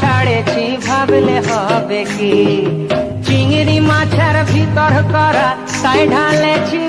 ছাড়েছি ভাবলে হবে কি? চিংড়ি মাছের ভিতর করা তাই ঢালেছি